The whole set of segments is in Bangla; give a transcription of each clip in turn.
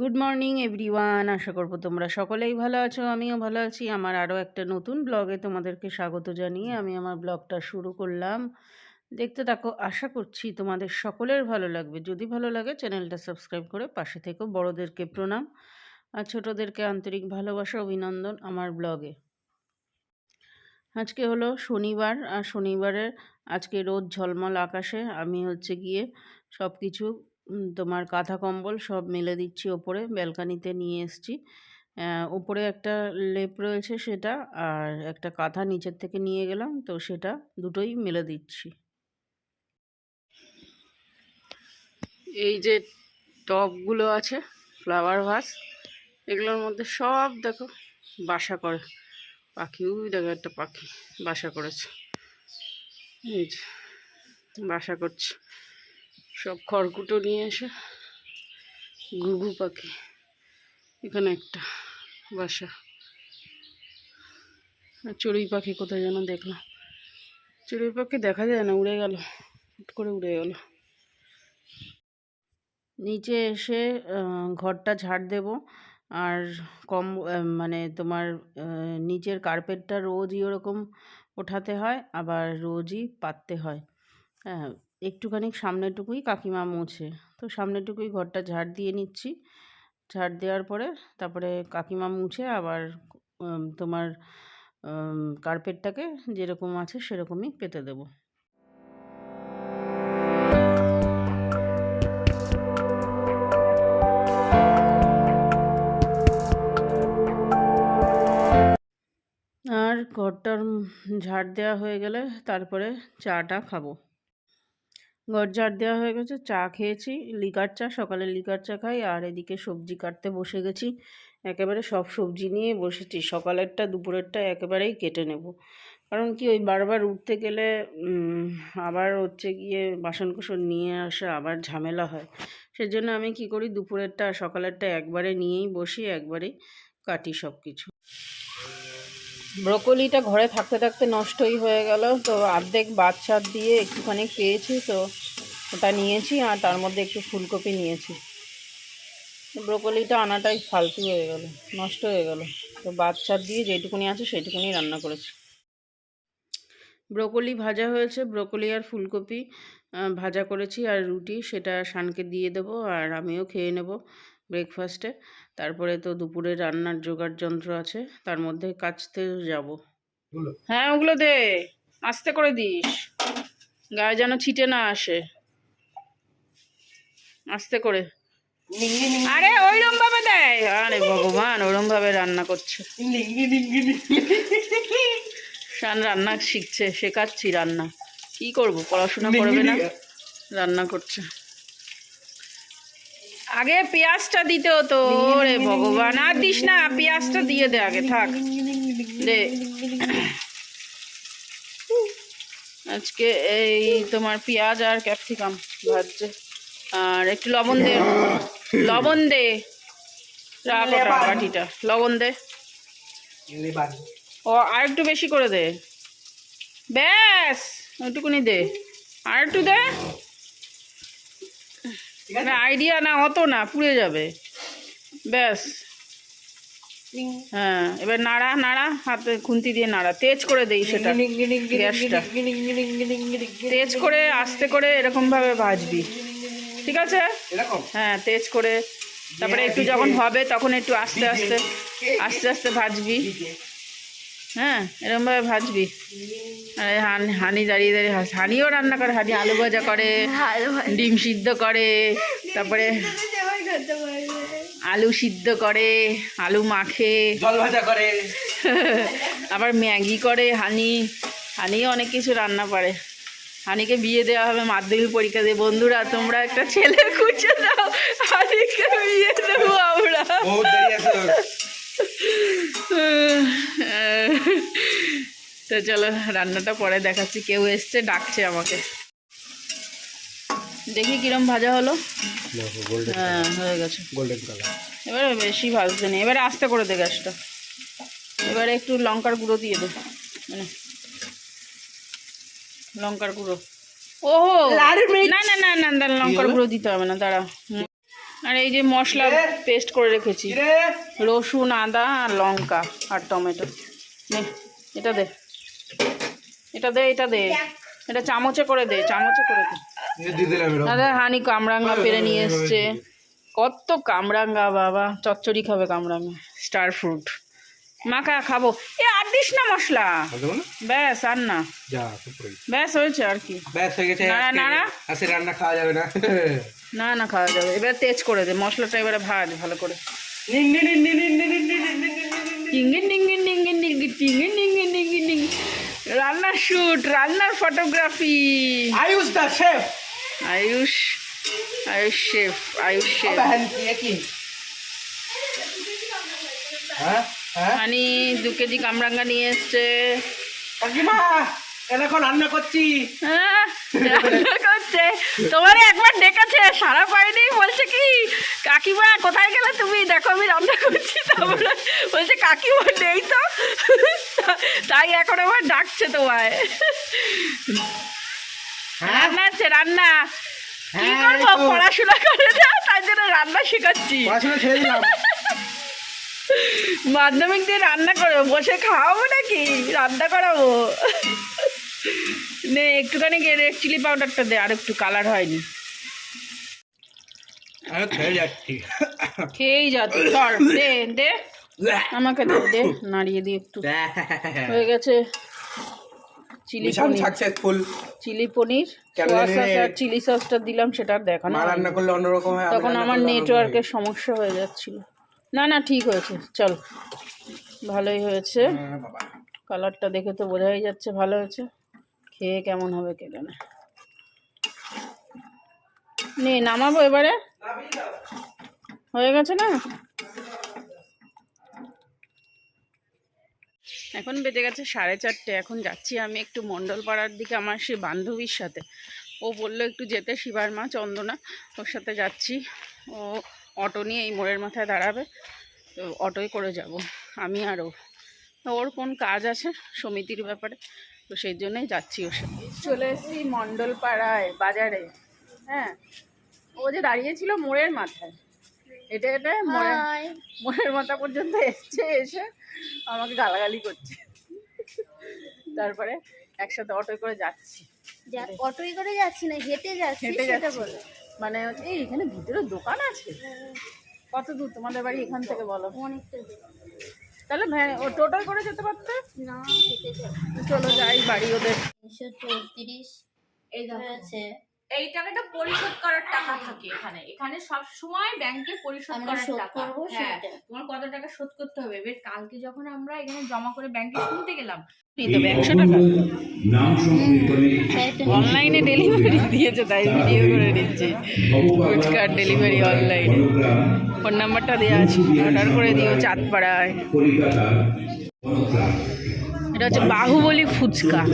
গুড মর্নিং এভরিওয়ান আশা করব তোমরা সকলেই ভালো আছো, আমিও ভালো আছি। আমার আরও একটা নতুন ব্লগে তোমাদেরকে স্বাগত জানিয়ে আমি আমার ব্লগটা শুরু করলাম। দেখতে থাকো, আশা করছি তোমাদের সকলের ভালো লাগবে। যদি ভালো লাগে, চ্যানেলটা সাবস্ক্রাইব করে পাশে থেকো বড়োদেরকে প্রণাম আর ছোটোদেরকে আন্তরিক ভালোবাসা, অভিনন্দন আমার ব্লগে। আজকে হলো শনিবার আর শনিবারের আজকে রোদ ঝলমল আকাশে। আমি হচ্ছে গিয়ে সব কিছু তোমার কাঁথা কম্বল সব মেলে দিচ্ছি ওপরে, ব্যালকানিতে নিয়ে এসছি। ওপরে একটা লেপ রয়েছে সেটা আর একটা কাঁথা নিচের থেকে নিয়ে গেলাম, তো সেটা দুটোই মেলে দিচ্ছি। এই যে টবগুলো আছে, ফ্লাওয়ার ভাস, এগুলোর মধ্যে সব দেখো বাসা করে। পাখি ওই দেখো একটা পাখি বাসা করেছে। এই বাসা করছে। সব খড়কুটো নিয়ে এসে ঘুঘু পাখি। এখানে একটা বাসা। চড়ুই পাখি কোথায় যেন দেখলাম। চড়ুই পাখি দেখা যায় না, উড়ে গেল, হুট করে উড়ে গেল। নিচে এসে ঘরটা ঝাড় দেব। আর কম মানে তোমার নিচের কার্পেটটা রোজই ওরকম ওঠাতে হয়, আবার রোজই পাততে হয়। হ্যাঁ একটুখানি সামনেটুকুই কাকিমা মোছে। তো সামনেটুকুই ঘরটা ঝাড় দিয়ে নিচ্ছি। ঝাড় দেওয়ার পরে তারপরে কাকিমা মুছে আবার তোমার কার্পেটটাকে যেরকম আছে সেরকমই পেতে দেবো। আর ঘরটার ঝাড় দেওয়া হয়ে গেলে তারপরে চাটা খাব। ঘর ঝাড় দেওয়া হয়ে গেছে, চা খেয়েছি, লিকার চা, সকালে লিকার চা খাই, আর এদিকে সবজি কাটতে বসে গেছি। একেবারে সব সবজি নিয়ে বসেছি, সকালেরটা, দুপুরেরটা একেবারেই কেটে নেব। কারণ কি ওই বারবার উঠতে গেলে আবার হচ্ছে গিয়ে বাসন কোসন নিয়ে আসা আবার ঝামেলা হয়। সেজন্য আমি কি করি, দুপুরেরটা সকালেরটা একবারে নিয়েই বসি, একবারেই কাটি সব কিছু ব্রোকলিটা ঘরে থাকতে থাকতে নষ্টই হয়ে গেল, তো অর্ধেক বাচ্চা দিয়ে একটুখানি পেয়েছি তো ওটা নিয়েছি আর তার মধ্যে একটু ফুলকপি নিয়েছি। ব্রোকলিটা আনাটাই ফালতু হয়ে গেল, নষ্ট হয়ে গেল। তো বাচ্চার দিয়ে যেটুকুনি আছে সেইটুকুনি রান্না করেছি। ব্রোকলি ভাজা হয়েছে, ব্রোকলি আর ফুলকপি ভাজা করেছি আর রুটি, সেটা শানকে দিয়ে দেবো আর আমিও খেয়ে নেব ব্রেকফাস্টে তারপরে তো দুপুরে রান্নার জোগাড় যন্ত্র আছে তার মধ্যে কাচতে যাব। হ্যাঁ ওগুলো দে আস্তে করে দিস। গায়ে যেন ছিটে না আসে। আস্তে করে। আরে ওইরম ভাবে দেয়। আরে ভগবান ওরম ভাবে রান্না করছে। শান রান্না শিখছে শেখাচ্ছি রান্না। কি করব? পড়াশোনা করবে না? রান্না করছে। আগে পেঁয়াজটা দিতে হতো রে ভগবান। আর দিস না পেঁয়াজটা দিয়ে দে আগে থাক। দে। আজকে এই তোমার পেঁয়াজ আর ক্যাপসিকাম ভাজছে। আর একটু লবণ দে। লবণ দে। বাটিটা। লবণ দে। ও আর একটু বেশি করে দে। ব্যাস ওইটুকুনি দে। আর একটু দে। আইডিয়া না অত না পুড়ে যাবে ব্যাস হ্যাঁ এবার নাড়া নাড়া হাতে খুন্তি দিয়ে নাড়া তেজ করে দেই সেটা গ্যাসটা তেজ করে আস্তে করে এরকম ভাবে ভাজবি ঠিক আছে হ্যাঁ তেজ করে তারপরে একটু যখন হবে তখন একটু আস্তে আস্তে আস্তে আস্তে ভাজবি হ্যাঁ এরকম ভাবে ভাজবি। আরে হান- হানি দাঁড়িয়ে দাঁড়িয়ে হানিও রান্না করে হানি আলু ভাজা করে ডিম সিদ্ধ করে তারপরে আলু সিদ্ধ করে আলু মাখে। জল ভাজা করে। আবার ম্যাগি করে হানি হানিও অনেক কিছু রান্না পারে হানিকে বিয়ে দেওয়া হবে মাধ্যমিক পরীক্ষা দিয়ে। বন্ধুরা তোমরা একটা ছেলে খুঁজে দাও হানিকে বিয়ে দেবো আমরা। তো চলো রান্নাটা পরে দেখাচ্ছি। কেউ এসছে ডাকছে আমাকে। দেখি কিরম ভাজা হলো। হ্যাঁ হয়ে গেছে। Golden colour. এবারে বেশি ভাজতে নেই এবারে আস্তে করে দে গ্যাসটা। এবারে একটু লঙ্কার গুঁড়ো দিয়ে দে। মানে লঙ্কার গুঁড়ো। ওহো! না না না না লঙ্কার গুঁড়ো দিতে হবে না। দাঁড়া। আর এই যে মশলা পেস্ট করে রেখেছি। রসুন আদা আর লঙ্কা আর টমেটো। নে এটা দে। এটা দে এটা দে। এটা চামচে করে দে চামচে করে দে। দাদা হানি কামরাঙ্গা পেরে নিয়ে এসছে। কত কামরাঙ্গা বাবা। চচ্চড়ি খাবে কামরাঙ্গা স্টার ফ্রুট মাখা খাব। এ আর দিস না মশলা? ব্যাস আর না। ব্যাস হয়েছে আর কি। ব্যাস হয়ে গেছে। নাড়া, নাড়া। রান্না খাওয়া যাবে না। না না খাওয়া যাবে এবার তেজ করে দে মশলাটা এবারে ভাজ ভালো করে রান্নার শুট রান্নার photography Ayush the chef Ayush Ayush chef Ayush chef হানি দু কেজি কামরাঙ্গা নিয়ে এসছে এখন রান্না করছি হ্যাঁ তোমার একবার ডেকেছে সারা পাইনি বলছে কি কাকিমা কোথায় গেলে তুমি? দেখো আমি রান্না করছি। তারপরে বলছে কাকিমা নেই তো। তাই এখন আবার ডাকছে তোমায়। হ্যাঁ? রান্না আছে রান্না। কি হ্যাঁ, করব? পড়াশোনা করে না তার জন্য রান্না শেখাচ্ছি। মাধ্যমিক দিয়ে রান্না করব বসে খাওয়াবো নাকি? রান্না করাবো। নে একটুখানি রেড চিলি পাউডারটা দে আর একটু কালার হয়নি। আমি খেয়ে যাচ্ছি। খেয়েই যাচ্ছে ধর দে দে আমাকে দে দে নাড়িয়ে দিয়ে একটু। হয়ে গেছে চিলি সাকসেসফুল। চিলি পনির কেমন সোয়া সস আর চিলি সসটা দিলাম সেটা আর দেখানো মা রান্না করলে অন্যরকম হয় তখন আমার নেটওয়ার্কের সমস্যা হয়ে যাচ্ছিল। না না ঠিক হয়েছে চল। ভালোই হয়েছে। হ্যাঁ, কালারটা দেখে তো বোঝাই যাচ্ছে ভালো হয়েছে। খেয়ে কেমন হবে কে জানে নে নামাবো এবারে। হয়ে গেছে না? এখন বেজে গেছে সাড়ে চারটে, এখন যাচ্ছি আমি একটু মণ্ডল পাড়ার দিকে আমার সেই বান্ধবীর সাথে। ও বলল একটু যেতে, শিবার মা, চন্দনা, ওর সাথে যাচ্ছি। ও অটো নিয়ে এই মোড়ের মাথায় দাঁড়াবে, তো অটোয় করে যাব, আমি আর ওর কোন কাজ আছে, সমিতির ব্যাপারে? তো সেই জন্যই যাচ্ছি ওর সাথে। চলে এসেছি মণ্ডল পাড়ায় বাজারে। হ্যাঁ? ও যে দাঁড়িয়েছিল মোড়ের মাথায়। এটা এটা মোড়ের মোড়ের মাথা পর্যন্ত এসছে এসে আমাকে গালাগালি করছে। তারপরে একসাথে অটোয় করে যাচ্ছি। যা অটোই করে যাচ্ছি না হেঁটে যাচ্ছি হেঁটে যাচ্ছি। বলো। মানে হচ্ছে এই এখানে ভিতরে দোকান আছে? কত দূর তোমাদের বাড়ি এখান থেকে বলো। অনেকটা দূর। তাহলে ভ্যান ও টোটোয় করে যেতে পারতে? না চলো যাই বাড়ি ওদের। চৌত্রিশ এই টাকাটা পরিশোধ করার টাকা থাকে এখানে। এখানে সব সময় ব্যাংকে পরিশোধ করার শোধ টাকা। করব হ্যাঁ তোমার কত টাকা শোধ করতে হবে? এবার কালকে যখন আমরা এখানে জমা করে ব্যাংকে শুনতে গেলাম অনলাইনে ডেলিভারি দিয়েছে তাই ভিডিও করে দিচ্ছি। ফুচকার ডেলিভারি অনলাইন ফোন নাম্বারটা দেওয়া আছে। অর্ডার করে দিও, চাঁদপাড়ায়। এটা হচ্ছে বাহুবলী ফুচকা।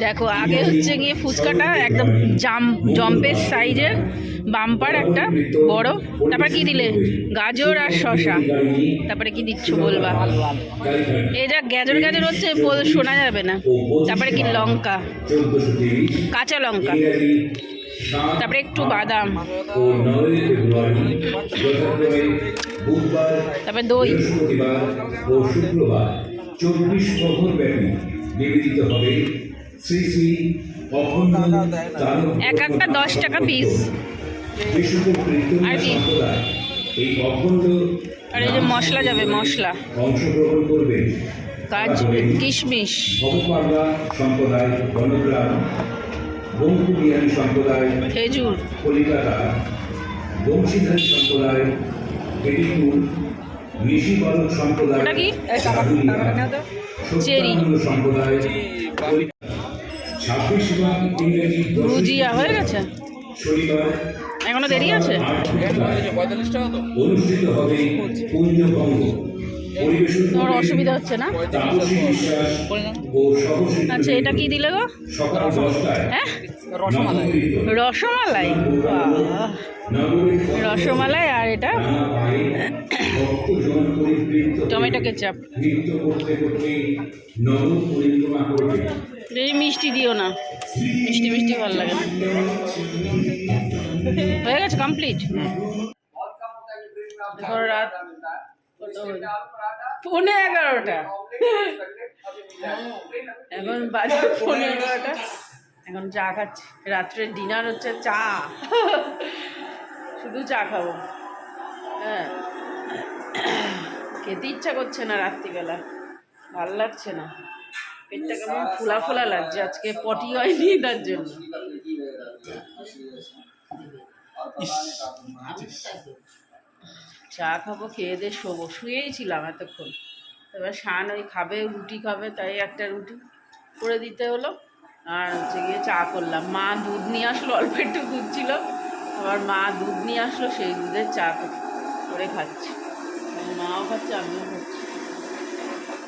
দেখো, আগে হচ্ছে গিয়ে ফুচকাটা একদম জাম জম্পের সাইজের, বাম্পার একটা, বড়। তারপরে কি দিলে? গাজর আর শশা তারপরে কি দিচ্ছ বলবা? এটা গ্যাজর গ্যাজর হচ্ছে, বল- শোনা যাবে না। তারপরে কি লঙ্কা? কাঁচা লঙ্কা। তারপরে একটু বাদাম। তারপরে দই। এক একটা দশ টাকা পিস আর কি? আর এই যে মশলা যাবে, মশলা। অংশগ্রহণ করবেন কাজু কিশমিশ সম্প্রদায় বঙ্গু বিহারী সম্প্রদায় কলিকাতা বংশীধারী সম্প্রদায় পেটিকুল নিশিবরণ সম্প্রদায় সম্প্রদায় এখনও দেরি আছে? অনুষ্ঠিত হবে পুণ্যভঙ্গ তোমার অসুবিধা হচ্ছে না? আচ্ছা এটা কি দিলে গো? হ্যাঁ? রসমালাই। রসমালাই আর এটা? টমেটো কেচাপ এই মিষ্টি দিও না। মিষ্টি মিষ্টি ভালো লাগে না। হয়ে গেছে কমপ্লিট? হ্যাঁ। রাত পৌনে এগারোটা। এখন বাজে পৌনে এগারোটা। এখন চা খাচ্ছি। রাত্রে ডিনার হচ্ছে চা। শুধু চা খাব। হ্যাঁ। খেতে ইচ্ছা করছে না রাত্রিবেলা। ভালো লাগছে না। পেটটা কেমন ফোলা ফোলা লাগছে। আজকে পটি হয়নি তার জন্য। চা খাব, খেয়ে দিয়ে শোবো। শুয়েই ছিলাম এতক্ষণ। এবার শান ওই খাবে, রুটি খাবে, তাই একটা রুটি করে দিতে হলো। আর হচ্ছে গিয়ে চা করলাম। মা দুধ নিয়ে আসলো, অল্প একটু দুধ ছিল। আবার মা দুধ নিয়ে আসলো, সেই দুধের চা করে খাচ্ছি। মাও খাচ্ছে, আমিও খাচ্ছি।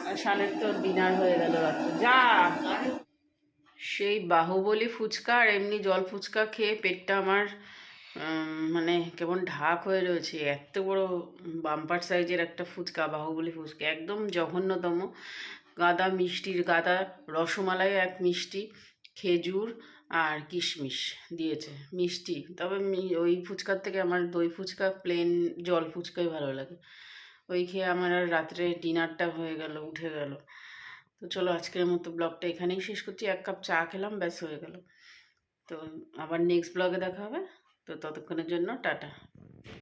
আর শানের তো ডিনার হয়ে গেল রাত্রে। যা! সেই বাহুবলী ফুচকা আর এমনি জল ফুচকা খেয়ে পেটটা আমার মানে কেমন ঢাক হয়ে রয়েছে, এত বড় বাম্পার সাইজের একটা ফুচকা, বাহুবলী ফুচকা, একদম জঘন্যতম। গাদা মিষ্টির, গাদা রসমালাই এক মিষ্টি, খেজুর আর কিশমিশ দিয়েছে, মিষ্টি। তবে ওই ফুচকার থেকে আমার দই ফুচকা প্লেন জল ফুচকাই ভালো লাগে। ওই খেয়ে আমার আর রাত্রে ডিনারটা হয়ে গেল, উঠে গেল। তো চলো আজকের মতো ব্লগটা এখানেই শেষ করছি, এক কাপ চা খেলাম, ব্যাস হয়ে গেল। তো আবার নেক্সট ব্লগে দেখা হবে। তো ততক্ষণের জন্য টাটা।